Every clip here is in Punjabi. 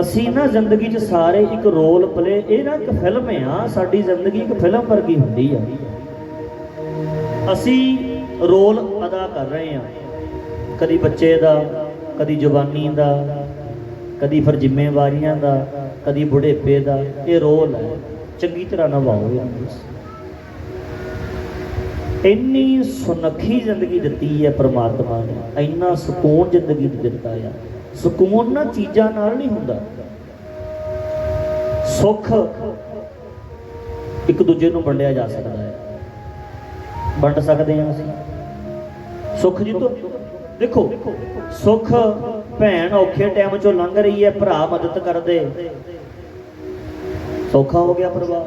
ਅਸੀਂ ਨਾ ਜ਼ਿੰਦਗੀ 'ਚ ਸਾਰੇ ਇੱਕ ਰੋਲ ਪਲੇ ਇਹ ਨਾ ਇੱਕ ਫਿਲਮ ਆ, ਸਾਡੀ ਜ਼ਿੰਦਗੀ ਇੱਕ ਫਿਲਮ ਵਰਗੀ ਹੁੰਦੀ ਆ। ਅਸੀਂ ਰੋਲ ਅਦਾ ਕਰ ਰਹੇ ਆ। ਕਦੀ ਬੱਚੇ ਦਾ, ਕਦੀ ਜਵਾਨੀ ਦਾ, ਕਦੀ ਫਿਰ ਜ਼ਿੰਮੇਵਾਰੀਆਂ ਦਾ, ਕਦੀ ਬੁਢੇਪੇ ਦਾ, ਇਹ ਰੋਲ ਹੈ ਚੰਗੀ ਤਰ੍ਹਾਂ ਨਿਭਾਓ ਇੰਨੀ ਸੁਨੱਖੀ ਜ਼ਿੰਦਗੀ ਦਿੱਤੀ ਹੈ ਪ੍ਰਮਾਤਮਾ ਨੇ, ਇੰਨਾ ਸਕੂਨ ਜ਼ਿੰਦਗੀ ਦਿੱਤਾ ਆ। ਸਕੂਨ ਨਾ ਚੀਜ਼ਾਂ ਨਾਲ ਨਹੀਂ ਹੁੰਦਾ। ਸੁੱਖ ਇੱਕ ਦੂਜੇ ਨੂੰ ਵੰਡਿਆ ਜਾ ਸਕਦਾ ਹੈ। ਵੰਡ ਸਕਦੇ ਹਾਂ ਅਸੀਂ। ਸੁੱਖ ਜੀ ਤੋਂ ਦੇਖੋ, ਸੁੱਖ ਭੈਣ ਔਖੇ ਟਾਈਮ ਚੋਂ ਲੰਘ ਰਹੀ ਹੈ, ਭਰਾ ਮਦਦ ਕਰਦੇ। ਸੌਖਾ ਹੋ ਗਿਆ ਪਰਿਵਾਰ।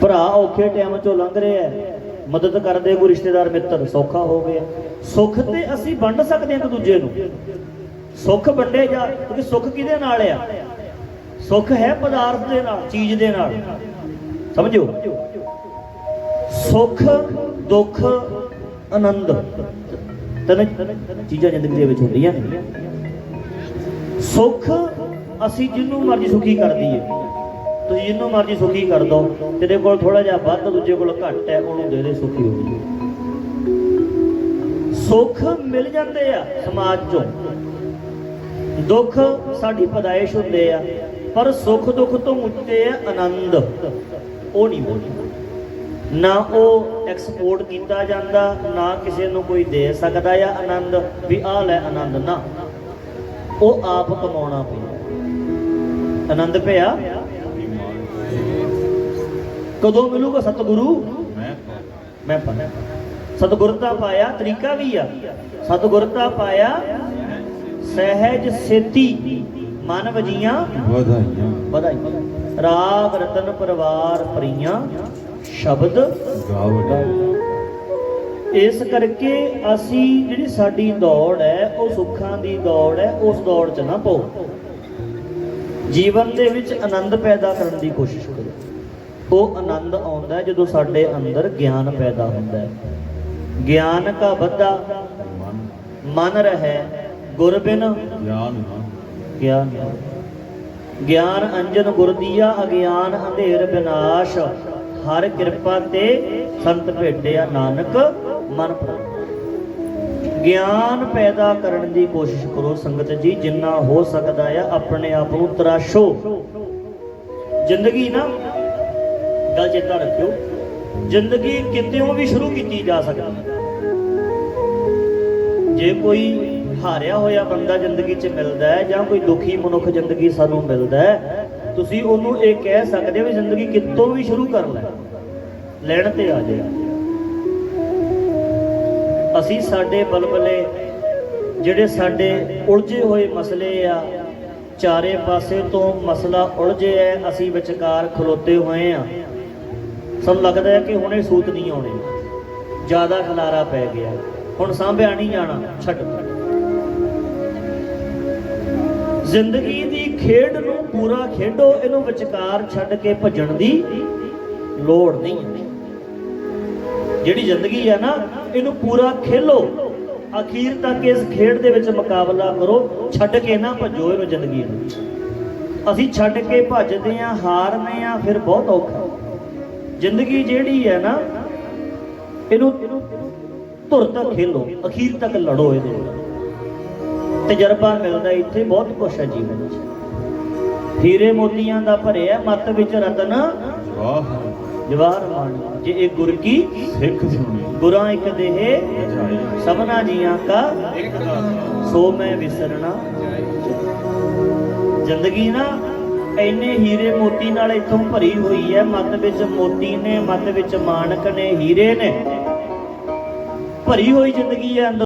ਭਰਾ ਔਖੇ ਟਾਈਮ ਚੋਂ ਲੰਘ ਰਿਹਾ ਹੈ। ਮਦਦ ਕਰਦੇ ਕੋਈ ਰਿਸ਼ਤੇਦਾਰ ਮਿੱਤਰ, ਸੌਖਾ ਹੋ ਗਿਆ। ਸੁੱਖ ਤੇ ਅਸੀਂ ਵੰਡ ਸਕਦੇ ਹਾਂ ਇੱਕ ਦੂਜੇ ਨੂੰ। ਸੁੱਖ ਵੰਡੇ ਜਾ, ਕਿਉਂਕਿ ਸੁੱਖ ਕਿਹਦੇ ਨਾਲ ਆ? ਸੁੱਖ ਹੈ ਪਦਾਰਥ ਦੇ ਨਾਲ, ਚੀਜ਼ ਦੇ ਨਾਲ। ਸਮਝੋ ਸੁੱਖ, ਦੁੱਖ, ਆਨੰਦ। ਤਿੰਨ ਚੀਜ਼ਾਂ ਜ਼ਿੰਦਗੀ ਦੇ ਵਿੱਚ ਹੁੰਦੀਆਂ ਨੇ। ਸੁੱਖ ਅਸੀਂ ਜਿੰਨੂੰ ਮਰਜ਼ੀ ਸੁਖੀ ਕਰਦੀ ਦਈਏ। ਤੁਸੀਂ ਜਿੰਨੂੰ ਮਰਜ਼ੀ ਸੁਖੀ ਕਰ ਦੋ। ਤੇਰੇ ਕੋਲ ਥੋੜਾ ਜਿਹਾ ਵੱਧ, ਦੂਜੇ ਕੋਲ ਘੱਟ ਹੈ, ਉਹਨੂੰ ਦੇ ਦੇ ਸੁਖੀ ਹੋ ਜੀ ਸੁੱਖ ਮਿਲ ਜਾਂਦੇ ਆ ਸਮਾਜ ਚੋਂ। ਦੁੱਖ ਸਾਡੀ ਪਦਾਇਸ਼ ਹੁੰਦੇ ਆ, ਪਰ ਸੁੱਖ ਦੁੱਖ ਤੋਂ ਉੱਤੇ ਹੈ ਆਨੰਦ। ਉਹ ਨਹੀਂ ਮਿਲਦਾ ਨਾ ਉਹ ਐਕਸਪੋਰਟ ਕੀਤਾ ਜਾਂਦਾ, ਨਾ ਕਿਸੇ ਨੂੰ ਕੋਈ ਦੇ ਸਕਦਾ ਆ ਆਨੰਦ, ਵੀ ਆਹ ਲੈ ਆਨੰਦ ਨਾ। ਉਹ ਆਪ ਕਮਾਉਣਾ ਪਿਆ ਆਨੰਦ ਪਿਆ? ਕਦੋਂ ਮਿਲੂਗਾ ਸਤਿਗੁਰੂ? ਮੈਂ ਪਾਇਆ ਸਤਿਗੁਰਤਾ ਪਾਇਆ ਤਰੀਕਾ ਵੀ ਆ। ਸਤਿਗੁਰਤਾ ਪਾਇਆ ਸਹਿਜ ਸੇਤੀ ਮਨ ਵਜੀਆਂ ਵਧਾਈਆਂ। ਵਧਾਈ ਰਾਗ ਰਤਨ ਪਰਿਵਾਰ ਪਰੀਆਂ ਸ਼ਬਦ ਗਾਵੜੇ ਇਸ ਕਰਕੇ ਅਸੀਂ ਜਿਹੜੀ ਸਾਡੀ ਦੌੜ ਹੈ ਉਹ ਸੁੱਖਾਂ ਦੀ ਦੌੜ ਹੈ ਉਸ ਦੌੜ 'ਚ ਨਾ ਪਾਓ। ਜੀਵਨ ਦੇ ਵਿੱਚ ਆਨੰਦ ਪੈਦਾ ਕਰਨ ਦੀ ਕੋਸ਼ਿਸ਼ ਕਰੋ। ਉਹ ਆਨੰਦ ਆਉਂਦਾ ਜਦੋਂ ਸਾਡੇ ਅੰਦਰ ਗਿਆਨ ਪੈਦਾ ਹੁੰਦਾ ਹੈ। ਗਿਆਨ ਕਾ ਬੱਧਾ ਮਨ। ਮਨ ਰਹਿ ਗੁਰ ਬਿਨ ਗਿਆਨ ਗਿਆਨ। ਗਿਆਨ ਅੰਜਨ ਗੁਰ ਦੀਆ ਅਗਿਆਨ ਅੰਧੇਰ ਵਿਨਾਸ਼ ਹਰ ਕਿਰਪਾ ਤੇ ਸੰਤ ਭੇਟਿਆ ਨਾਨਕ ਮਨ ਪ੍ਰਾਪ ਗਿਆਨ ਪੈਦਾ ਕਰਨ ਦੀ ਕੋਸ਼ਿਸ਼ ਕਰੋ ਸੰਗਤ ਜੀ ਜਿੰਨਾ ਹੋ ਸਕਦਾ ਹੈ ਆਪਣੇ ਆਪ ਨੂੰ ਤਰਾਸ਼ੋ। ਜ਼ਿੰਦਗੀ ਨਾ ਗੱਲ ਚੇਤਾ ਰੱਖਿਓ। ਜ਼ਿੰਦਗੀ ਕਿਤੇੋਂ ਵੀ ਸ਼ੁਰੂ ਕੀਤੀ ਜਾ ਸਕਦੀ ਜੇ ਕੋਈ ਹਾਰਿਆ ਹੋਇਆ ਬੰਦਾ ਜ਼ਿੰਦਗੀ 'ਚ ਮਿਲਦਾ ਹੈ ਜਾਂ ਕੋਈ ਦੁਖੀ ਮਨੁੱਖ ਜ਼ਿੰਦਗੀ ਸਾਨੂੰ ਮਿਲਦਾ ਹੈ, ਤੁਸੀਂ ਉਹਨੂੰ ਇਹ ਕਹਿ ਸਕਦੇ ਹੋ ਵੀ ਜ਼ਿੰਦਗੀ ਕਿਤੋਂ ਵੀ ਸ਼ੁਰੂ ਕਰ ਲੈ। ਲੈਣ ਤੇ ਆ ਜਾਏ ਅਸੀਂ ਸਾਡੇ ਬਲਬਲੇ, ਜਿਹੜੇ ਸਾਡੇ ਉਲਝੇ ਹੋਏ ਮਸਲੇ ਆ, ਚਾਰੇ ਪਾਸੇ ਤੋਂ ਮਸਲਾ ਉਲਝੇ ਹੈ ਅਸੀਂ ਵਿਚਕਾਰ ਖਲੋਤੇ ਹੋਏ ਆ। ਸਾਨੂੰ ਲੱਗਦਾ ਹੈ ਕਿ ਹੁਣੇ ਸੂਤ ਨਹੀਂ ਆਉਣੇ। ਜ਼ਿਆਦਾ ਖਲਾਰਾ ਪੈ ਗਿਆ। ਹੁਣ ਸਾਂਭਿਆ ਨਹੀਂ ਜਾਣਾ, ਛੱਡ ਜ਼ਿੰਦਗੀ ਦੀ ਖੇਡ ਨੂੰ ਪੂਰਾ ਖੇਡੋ, ਇਹਨੂੰ ਵਿਚਕਾਰ ਛੱਡ ਕੇ ਭੱਜਣ ਦੀ ਲੋੜ ਨਹੀਂ ਜਿਹੜੀ ਜ਼ਿੰਦਗੀ ਹੈ ਨਾ, ਇਹਨੂੰ ਪੂਰਾ ਖੇਲੋ। ਅਖੀਰ ਤੱਕ ਇਸ ਖੇਡ ਦੇ ਵਿੱਚ ਮੁਕਾਬਲਾ ਕਰੋ, ਛੱਡ ਕੇ ਨਾ ਭੱਜੋ ਇਹਨੂੰ ਜ਼ਿੰਦਗੀ ਨੂੰ। ਅਸੀਂ ਛੱਡ ਕੇ ਭੱਜਦੇ ਆਂ ਹਾਰਦੇ ਆਂ ਫਿਰ ਬਹੁਤ ਔਖਾ। ਜ਼ਿੰਦਗੀ ਜਿਹੜੀ ਹੈ ਨਾ ਇਹਨੂੰ ਧੁਰ ਤੱਕ ਖੇਲੋ ਅਖੀਰ ਤੱਕ ਲੜੋ ਇਹਦੇ ਨਾਲ। ਤਜਰਬਾ ਮਿਲਦਾ ਇੱਥੇ ਬਹੁਤ ਕੁਛ ਹੈ ਜੀਵਨ ਵਿੱਚ। ਹੀਰੇ ਮੋਤੀਆਂ ਦਾ ਭਰਿਆ ਮੱਤ ਵਿੱਚ ਰਤਨ। ਵਾਹ ਜਵਾਰ ਮਾਨ ਜੇ ਇਹ ਗੁਰ ਕੀ? ਸਿੱਖ ਸੁਣੀ ਗੁਰਾਂ ਇੱਕ ਦੇਹ ਸਭਨਾ ਜੀਆਂ ਕਾ। ਇੱਕ ਦਾ ਸੋ ਮੈਂ ਵਿਸਰਣਾ ਜ਼ਿੰਦਗੀ ਨਾ ਇੰਨੇ ਹੀਰੇ ਮੋਤੀ ਨਾਲ ਇੱਥੋਂ ਭਰੀ ਹੋਈ ਹੈ ਮੱਤ ਵਿੱਚ ਮੋਤੀ ਨੇ ਮੱਤ ਵਿੱਚ ਮਾਣਕ ਨੇ, ਹੀਰੇ ਨੇ। ਭਰੀ ਹੋਈ ਜ਼ਿੰਦਗੀ ਹੈ ਅੰਦਰ।